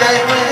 day when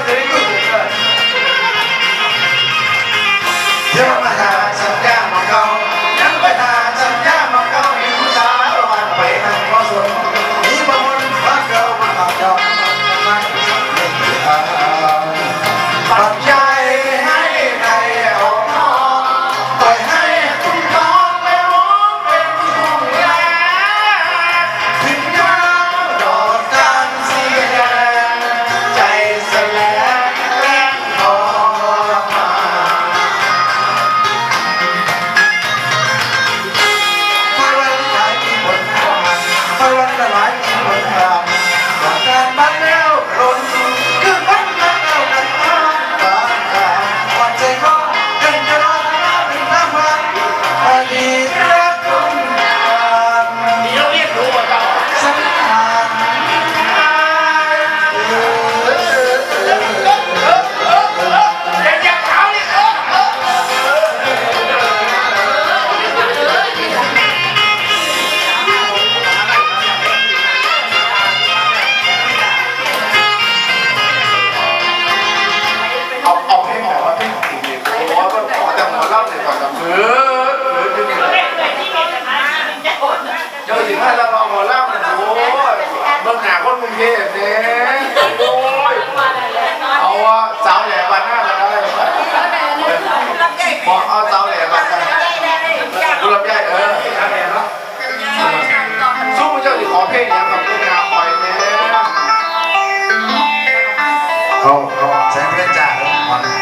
Deus. อเอาเตาแหลมมาดูลำไยเออสู้เจ้าที่ขอเพลงอย่างกับลูกนาคอยน่เขาใช้เพื่อนจ่าแล้วมัน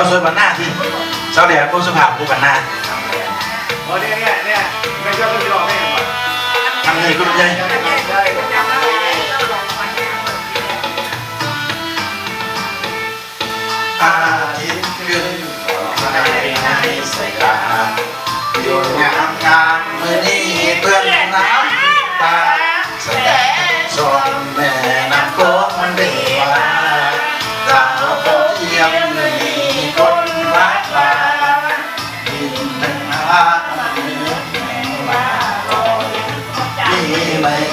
าสวยบนหน้าที่สาวแหลมผู้สุภาพผู้บันหน้าโอ้เนี่ยเนี่ยเนี่ยไม่ชอบก็จะรอไม่เห็นป่ะทำไงก็ณลุงใหอ่า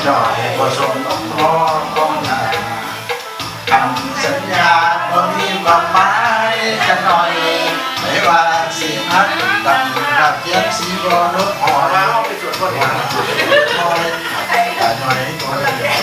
จอยบ่ชมต้องรอต้องหาคำสัญญาบ่มีคบังไม้จะหน่อย ไม่ว่าสิพักดังรักยังสีบ่นกหอแล้วไปสวดบนหวอยแต่หน่อยก็ได้